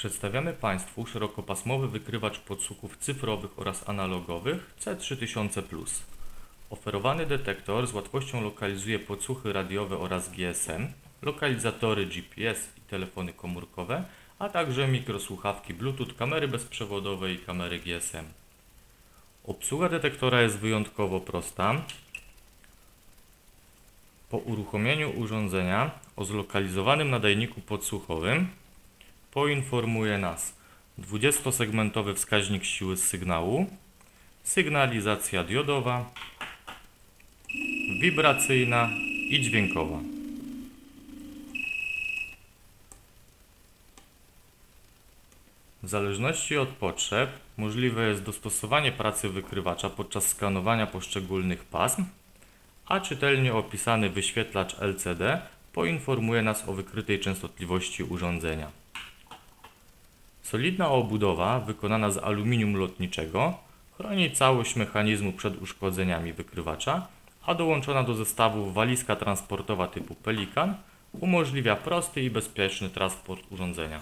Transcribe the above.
Przedstawiamy Państwu szerokopasmowy wykrywacz podsłuchów cyfrowych oraz analogowych C3000+. Oferowany detektor z łatwością lokalizuje podsłuchy radiowe oraz GSM, lokalizatory GPS i telefony komórkowe, a także mikrosłuchawki Bluetooth, kamery bezprzewodowe i kamery GSM. Obsługa detektora jest wyjątkowo prosta. Po uruchomieniu urządzenia o zlokalizowanym nadajniku podsłuchowym poinformuje nas 20-segmentowy wskaźnik siły sygnału, sygnalizacja diodowa, wibracyjna i dźwiękowa. W zależności od potrzeb możliwe jest dostosowanie pracy wykrywacza podczas skanowania poszczególnych pasm, a czytelnie opisany wyświetlacz LCD poinformuje nas o wykrytej częstotliwości urządzenia. Solidna obudowa wykonana z aluminium lotniczego chroni całość mechanizmu przed uszkodzeniami wykrywacza, a dołączona do zestawu walizka transportowa typu Pelikan umożliwia prosty i bezpieczny transport urządzenia.